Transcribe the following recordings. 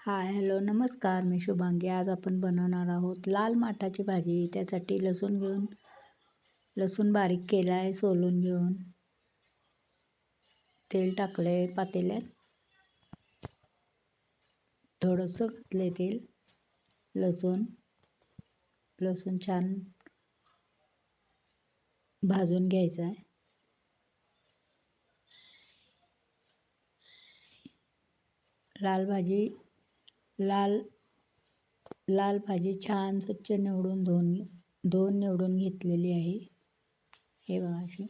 Hi hello नमस्कार. मी शुभांगी. आज आपण बनवणार आहोत लाल माठाची भाजी. त्यासाठी लसूण घेऊन लसूण बारीक केला आहे सोलून घेऊन. तेल टाकलं आहे पातेल्यात. थोडंसं घातलं तेल. लसूण. लसूण छान भाजून घ्यायचं आहे लाल भाजी लाल लाल भाजी छान स्वच्छ निवडून धुवून धुवून निवडून घेतलेली आहे. हे बघा अशी.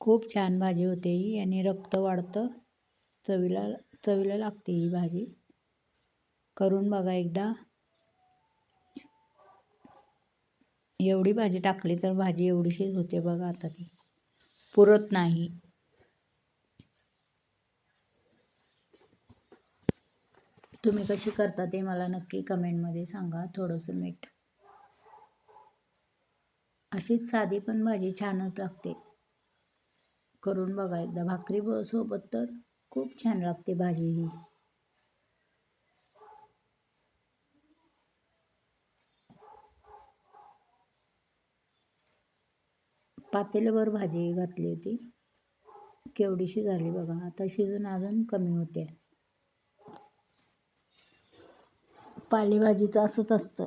खूप छान भाजी होते ही आणि रक्त वाढतं. चवीला चवीला लागते ही भाजी. करून बघा एकदा. एवढी भाजी टाकली तर भाजी एवढीशीच होते बघा आता ती. पुरत नाही. तुम्ही कशी करता ते मला नक्की कमेंटमध्ये सांगा. थोडंसं मीठ. अशीच साधी पण भाजी छानच लागते. करून बघा एकदा. भाकरी सोबत तर खूप छान लागते भाजी ही. पातेल्यावर भाजी घातली होती. केवढीशी झाली बघा. आता शिजून अजून कमी होते. पालेभाजीचं असंच असतं.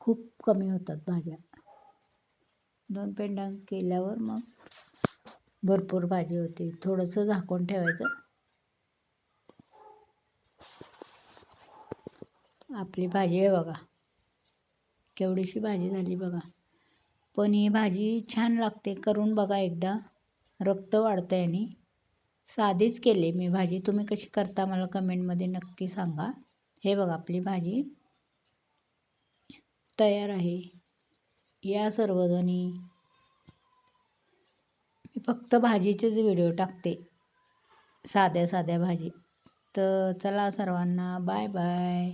खूप कमी होतात भाज्या. दोन पेंडांग केल्यावर मग भरपूर भाजी होती. थोडंसं झाकून ठेवायचं. आपली भाजी आहे बघा. केवढीशी भाजी झाली बघा. पण ही भाजी छान लागते. करून बघा एकदा. रक्त वाढतं आहे आणि साधीच केली मी भाजी. तुम्ही कशी करता मला कमेंटमध्ये नक्की सांगा. हे बघा आपली भाजी तयार आहे. या सर्वजणी मी फक्त भाजीचेच व्हिडिओ टाकते. साध्या साध्या भाजी. तर चला सर्वांना बाय बाय